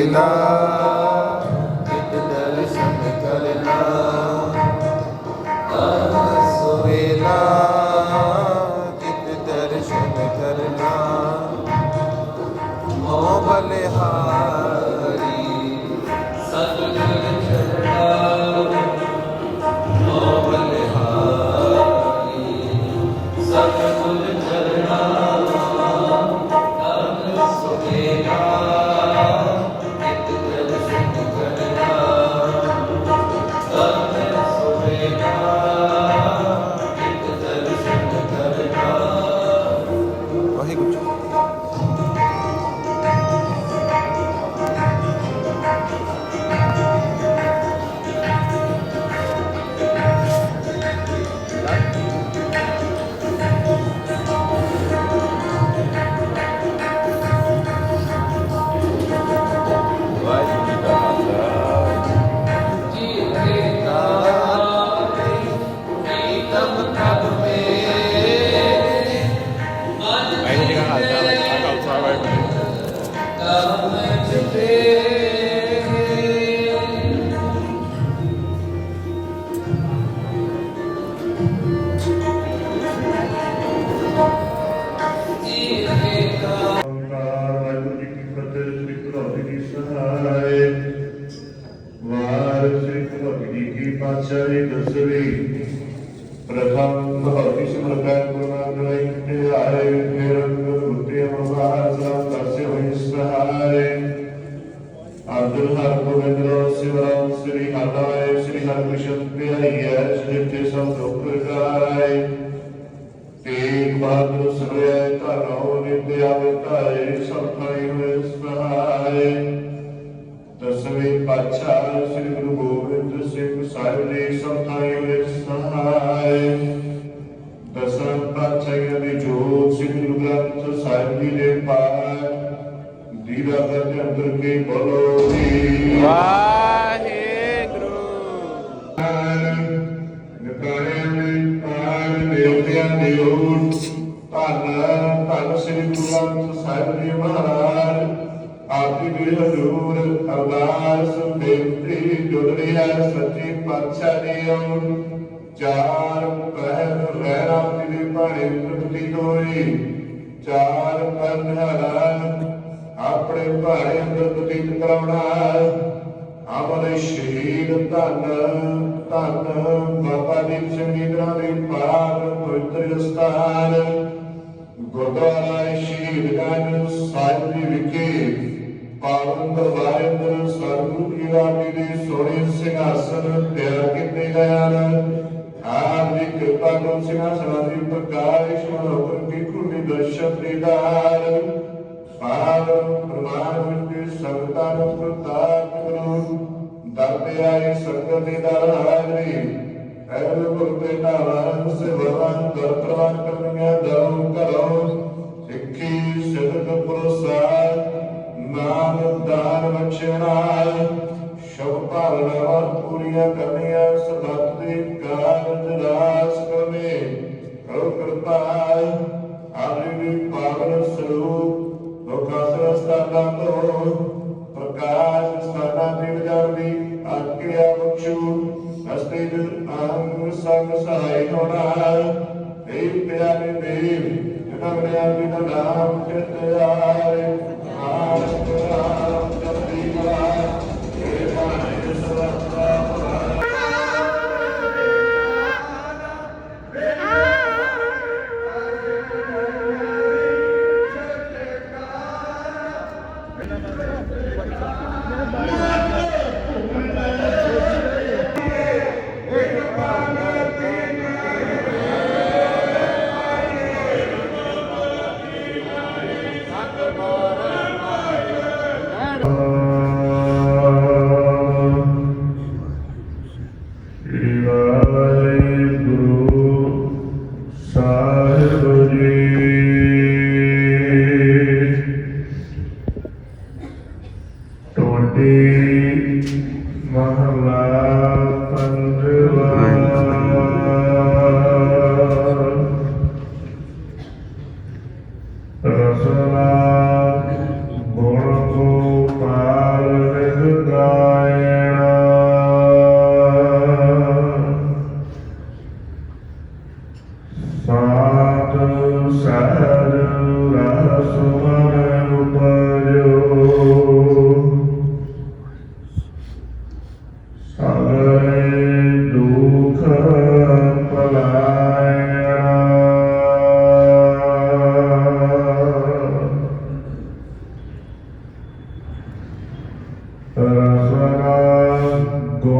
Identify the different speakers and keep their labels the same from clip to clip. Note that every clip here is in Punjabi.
Speaker 1: Krishna ਪਾਤਸ਼ਾਹੀ ਦਸਵੀਂ ਪ੍ਰਥਮ ਭਗਤੀ ਸਿਮਰਤੈ ਗੁਰੂ ਨਾਨਕ ਦੇਵ ਤੇ ਆਏ ਫਿਰ ਗੁਰਮੁਖੀ ਸਲਾਮ ਕਰਸੇ ਹੋਏ ਸਹਾਇ ਅਬਦੁਲ ਹਰ ਗੋਬਿੰਦ ਰੋ ਸਿਵਰਾਮ ਸ੍ਰੀ ਹਰਿ ਸ੍ਰੀ ਹਰਿਕ੍ਰਿਸ਼ਨ ਪਿਆਈਐ ਸ੍ਰੀ ਤੇ ਸਭ ਦੁਖ ਕਰਾਏ ਤੇਗ ਬਹਾਦਰ ਸਰਿਆ ਧਰੋ ਨਿਤਿਆ ਵਿਤਾਏ ਸਭ ਥਾਈ ਹੋਏ ਸਹਾਇ ਦਸਵੇਂ ਪਾਤਸ਼ਾਹ ਸ੍ਰੀ ਗੁਰੂ ਗੋਬਿੰਦ ਸਿੰਘ ਸਾਹਿਬ ਜੀ, ਸਭ ਥਾਈ ਹੋਏ ਸਹਾਰੇ ਜੋਤ ਸ੍ਰੀ ਗੁਰੂ ਗ੍ਰੰਥ ਸਾਹਿਬ ਜੀ ਦੇ ਪਾਠ ਦੀਦਾ ਦੇ ਅੰਦਰ ਕੇ ਬੋਲੋ ਜੀ।
Speaker 2: ਵਾਹਿਗੁਰੂ।
Speaker 1: ਨਿਕਾਰੇ ਨੇ ਪਾਰ ਦੇਵਤਿਆਂ ਦੇ ਓਟ ਧੰਨ ਧੰਨ ਸ੍ਰੀ ਗੁਰੂ ਗ੍ਰੰਥ ਸਾਹਿਬ ਜੀ ਮਹਾਰਾਜ। ਆਪ ਜੀ ਦੇ ਹਜ਼ੂਰ ਅਰਦਾਸ ਬੇਨਤੀ ਜੁੜਦੀ ਹੈ ਸੱਚੀ ਪਾਤਸ਼ਾਹ ਦੀ ਓਟ ਚਾਰ ਪਹਿਰ ਰਹਿਰਾ ਜੀ ਦੀ ਬਾਣੀ ਪ੍ਰਤੀ ਹੋਈ ਚਾਰ ਪਹਿਰ ਆਪਣੇ ਭਾਰੇ ਅੰਦਰ ਬਤੀਤ ਕਰਾਉਣਾ ਆਪਣੇ ਸ਼ਹੀਦ ਧੰਨ ਧੰਨ ਬਾਬਾ ਦੀਪ ਸਿੰਘ ਜੀ ਦਾ ਦੇ ਪਾਰ ਪਵਿੱਤਰ ਸਥਾਨ ਗੁਰਦੁਆਰਾ ਸ਼ਹੀਦ ਗੰਜ ਸਾਹਿਬ ਜੀ ਵਿਖੇ ਪਾਵਨ ਦਰਬਾਰ ਅੰਦਰ ਸਤਿਗੁਰੂ ਜੀ ਰਾਮੀ ਦੇ ਸੋਹਣੇ ਸਿੰਘਾਸਨ ਤਿਆਰ ਕੀਤੇ ਗਏ ਹਨ। ਆਪ ਦੀ ਕਿਰਪਾ ਤੋਂ ਸਿੰਘਾਸਨਾਂ ਦੀ ਪ੍ਰਕਾਸ਼ ਮਨੋਹਰ ਕੀ ਖੁੱਲੀ ਦਰਸ਼ਨ ਦੀਦਾਰ ਪਾਰ ਪ੍ਰਮਾਨ ਵਿੱਚ ਸੰਗਤਾਂ ਨੂੰ ਪ੍ਰਤਾਪ ਕਰੋ। ਦਰਦੇ ਆਏ ਸੰਗਤ ਦੇ ਦਰ ਹਾਜ਼ਰੀ। ਐਲ ਗੁਰਤੇ ਨਾਮ ਸੇਵਾਵਾਂ ਦਰ ਪ੍ਰਵਾਨ ਕਰਨੀਆਂ Bamba. رسولا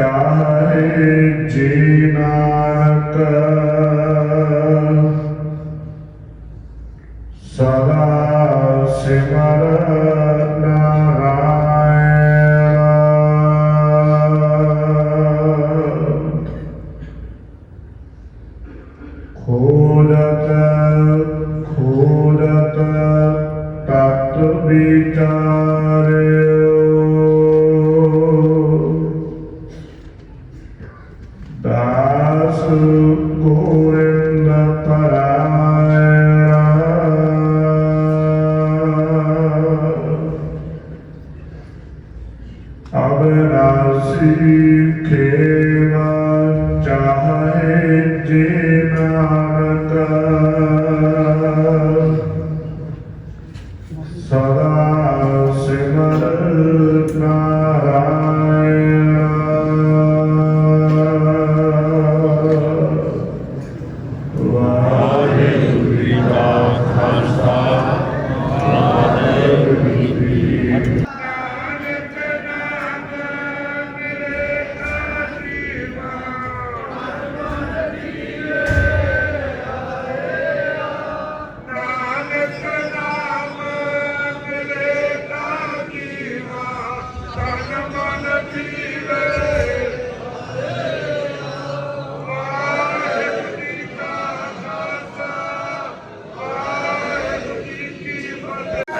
Speaker 1: ਚਾਰੇ ਜੀ ਨਾਨਕ। ਸਦਾ ਸਿਮਰ ਨਾਰਾਇਣ। ਖੋ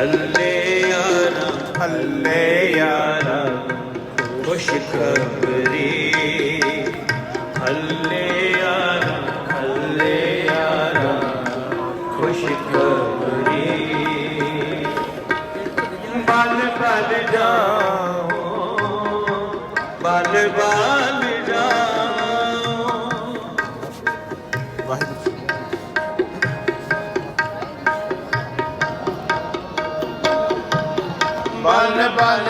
Speaker 2: ਹੱਲੇ ਯਾਰਾ ਹੱਲੇ ਯਾਰਾ, ਖੁਸ਼ ਖਬਰੀ। ਹੱਲੇ ਯਾਰਾ ਹੱਲੇ ਯਾਰਾ, ਖੁਸ਼ ਖਬਰੀ। ਬਲ ਬਲ ਜਾ ਬਲ ਬਲ